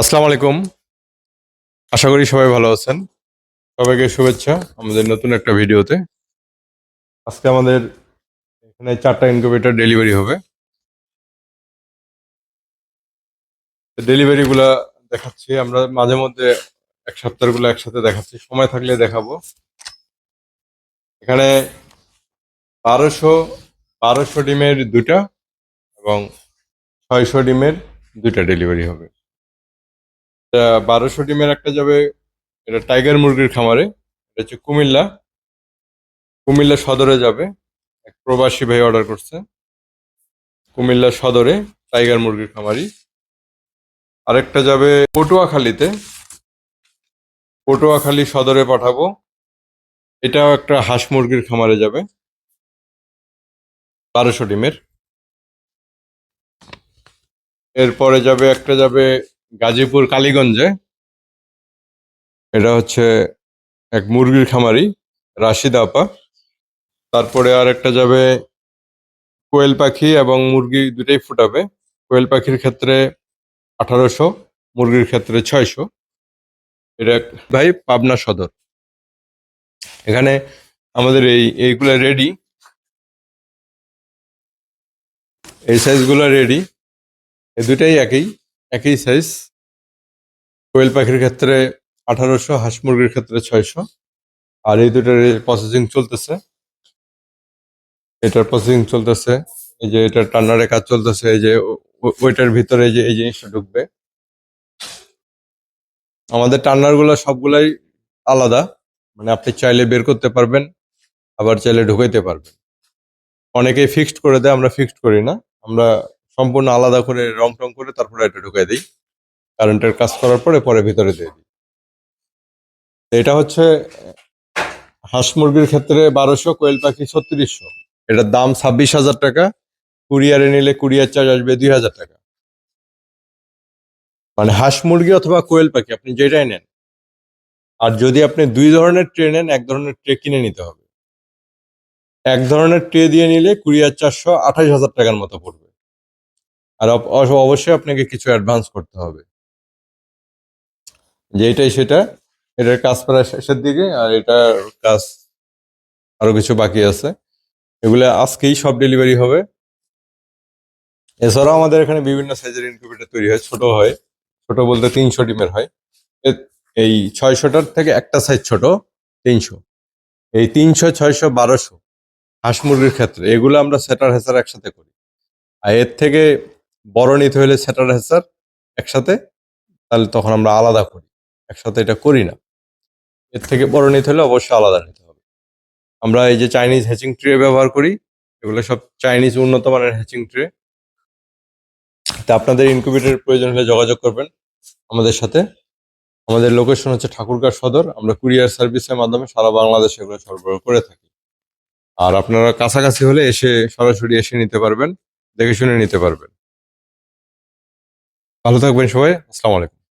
আসসালামু আলাইকুম। আশা করি সবাই ভালো আছেন। সবাইকে শুভেচ্ছা আমাদের নতুন একটা ভিডিওতে। আজকে আমাদের এখানে চারটা ইনকিউবেটর ডেলিভারি হবে। ডেলিভারি গুলা দেখাচ্ছি, আমরা মাঝে মধ্যে এক সপ্তাহগুলো একসাথে দেখাচ্ছি। সময় থাকলে দেখাবো। এখানে বারোশো বারোশো ডিমের দুটা এবং ছয়শো ডিমের দুটা ডেলিভারি হবে। বারোশো ডিমের একটা যাবে, এটা টাইগার মুরগির খামারে, এটা হচ্ছে কুমিল্লা। কুমিল্লা সদরে যাবে, এক প্রবাসী ভাই অর্ডার করছে। কুমিল্লা সদরে টাইগার মুরগির খামারি। আরেকটা যাবে পটুয়াখালীতে। পটুয়াখালী সদরে পাঠাবো। এটাও একটা হাঁস মুরগির খামারে যাবে। বারোশো ডিমের। এরপরে যাবে, একটা যাবে গাজীপুর, কালীগঞ্জে। এটা হচ্ছে এক মুরগির খামারি, রাশিদ আপা। তারপরে আর একটা যাবে কোয়েল পাখি এবং মুরগি দুটাই ফুটাবে। কোয়েল পাখির ক্ষেত্রে আঠারোশো, মুরগির ক্ষেত্রে ছয়শো। এটা ভাই পাবনা সদর। এখানে আমাদের এই, এইগুলো রেডি এই সাইজগুলো রেডি এই দুটাই একই একই সাইজ কোয়েল পাখির ক্ষেত্রে আঠারোশো, হাঁস মুরগির ক্ষেত্রে ছয়শো। আর এই দুটার প্রসেসিং চলতেছে। এটার প্রসেসিং চলতেছে। এই যে এটা টান্নারের কাজ চলতেছে। এই যে ওইটার ভিতরে যে এই জিনিসটা ঢুকবে। আমাদের টান্নারগুলো সবগুলাই আলাদা। মানে আপনি চাইলে বের করতে পারবেন, আবার চাইলে ঢুকাইতে পারবেন। অনেকেই ফিক্সড করে দেয়, আমরা ফিক্সড করি না। আমরা সম্পূর্ণ আলাদা করে রং টং করে তারপরে এটা ঢুকাই দিই। কারেন্টের কাজ করার পরে পরে ভিতরে দিয়ে দিই। এটা হচ্ছে, হাঁস মুরগির ক্ষেত্রে বারোশো, কোয়েল পাখি ছত্রিশশো। এটার দাম ছাব্বিশ হাজার টাকা, কুরিয়ারে নিলে কুরিয়ার চার্জ আসবে দুই হাজার টাকা। মানে হাঁস মুরগি অথবা কোয়েল পাখি, আপনি যেটাই নেন। আর যদি আপনি দুই ধরনের ট্রে নেন, এক ধরনের ট্রে কিনে নিতে হবে। এক ধরনের ট্রে দিয়ে নিলে কুরিয়ার চারশো আঠাশ হাজার টাকার মতো পড়বে। আর অব- অব- অবশ্যই আপনাকে কিছু অ্যাডভান্স করতে হবে। যেটাই সেটা, এটার কাজ প্রায় শেষের দিকে আর এটার কাজ আরও কিছু বাকি আছে। এগুলো আজকেই সব ডেলিভারি হবে। এছাড়াও আমাদের এখানে বিভিন্ন সাইজের ইনকিউবেটর তৈরি হয়, ছোট হয়। ছোট বলতে তিনশো ডিমের হয়। এই ছয়শোটার থেকে একটা সাইজ ছোট, তিনশো। এই তিনশো, ছয়শো, বারোশো হাঁস মুরগির ক্ষেত্রে এগুলো আমরা সেটার হেসার একসাথে করি। আর এর থেকে বড় নিতে হলে সেটার হেসার একসাথে, তাহলে তখন আমরা আলাদা করি। একসাথে এটা করি না। এর থেকে বড় নিতে হলে অবশ্যই আলাদা নিতে হবে। আমরা এই যে চাইনিজ হ্যাচিং ট্রে ব্যবহার করি, এগুলো সব চাইনিজ উন্নত মানের হ্যাচিং ট্রে তা আপনাদের ইনকিউবেটরের প্রয়োজন হলে যোগাযোগ করবেন আমাদের সাথে। আমাদের লোকেশন হচ্ছে ঠাকুরগাঁও সদর। আমরা কুরিয়ার সার্ভিসের মাধ্যমে সারা বাংলাদেশে এগুলো সরবরাহ করে থাকি। আর আপনারা কাছাকাছি হলে এসে সরাসরি এসে নিতে পারবেন, দেখে শুনে নিতে পারবেন। ভালো থাকবেন সবাই, আসসালামু আলাইকুম।